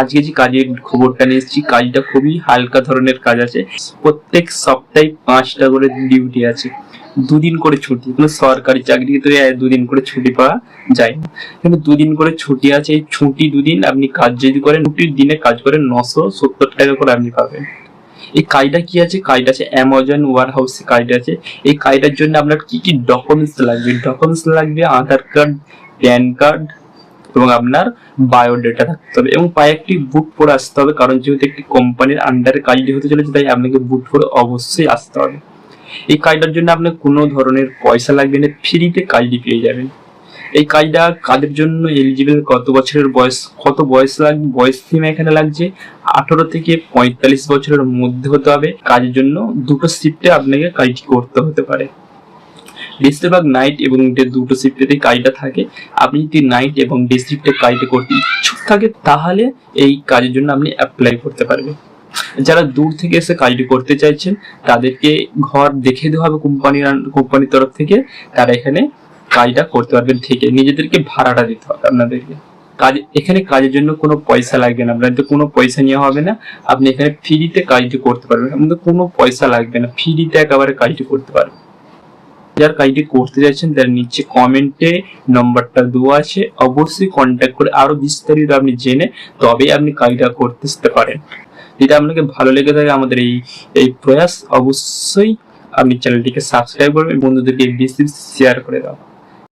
আজকে যে কাজের খবরটা নিয়ে এসেছি, কাজটা খুবই হালকা ধরনের কাজ আছে। প্রত্যেক সপ্তাহে পাঁচটা করে ডিউটি আছে। দুদিন করে ছুটি, কোনো সরকারি চাকরি তো দুদিন করে ছুটি পাওয়া যায় কিন্তু দুদিন করে ছুটি আছে, এই ছুটি দুদিন আপনি কাজ যদি করেন, ছুটির দিনে কাজ করেন নশো সত্তর টাকা করে আপনি পাবেন। এই কাজটা কি আছে? কাজটা আছে অ্যামাজন ওয়ার হাউসে কাজটা আছে। এই কাজটার জন্য আপনার কি কি ডকুমেন্টস লাগবে? ডকুমেন্টস লাগবে আধার কার্ড প্যান কার্ড এবং আপনার বায়োডেটা থাকতে হবে। এবং পায়ে একটি বুট পরে আসতে হবে, কারণ যেহেতু একটি কোম্পানির আন্ডারে কাজটি হতে চলেছে, তাই আপনাকে বুট পরে অবশ্যই আসতে হবে। এই কাজটার জন্য আপনার কোনো ধরনের পয়সা লাগবে না ফ্রিতে কাজটি পেয়ে যাবেন। এই কাজটা কাদের জন্য এলিজিবল কত বছরের বয়স, কত বয়স লাগবে বয়স সীমা এখানে লাগছে? আঠারো থেকে পঁয়তাল্লিশ বছরের মধ্যে হতে হবে। কাজের জন্য দুটো শিফটে আপনাকে কাজটি করতে হতে পারে। বেশিরভাগ নাইট এবং ডে দুটো শিফটেতে কাজটা থাকে। আপনি যদি নাইট এবং ডে শিফটে কাজটা করতে ইচ্ছুক থাকে, তাহলে এই কাজের জন্য আপনি অ্যাপ্লাই করতে পারবেন। যারা দূর থেকে এসে কাজটি করতে চাইছেন, তাদেরকে ঘর দেখে দেওয়া হবে কোম্পানির কোম্পানির তরফ থেকে। তারা এখানে কাজটা করতে পারবেন থেকে নিজেদেরকে ভাড়াটা দিতে হবে আপনাদেরকে। কাজ, এখানে কাজের জন্য কোনো পয়সা লাগবে না। আপনাদের কোনো পয়সা নেওয়া হবে না। আপনি এখানে ফ্রিতে কাজটি করতে পারবেন। আপনাদের কোনো পয়সা লাগবে না। ফ্রিতে একেবারে কাজটি করতে পারবেন। যার কাজটি করতে চাইছেন তার নিচে কমেন্টে নম্বরটা দেওয়া আছে। অবশ্যই কন্ট্যাক্ট করে আরও বিস্তারিত আপনি জেনে তবেই আপনি কাজটা করতে পারেন। যদি আপনাকে ভালো লেগে থাকে আমাদের এই এই প্রয়াস, অবশ্যই আপনি চ্যানেলটিকে সাবস্ক্রাইব করবেন বন্ধুদেরকে বেশি শেয়ার করে দাও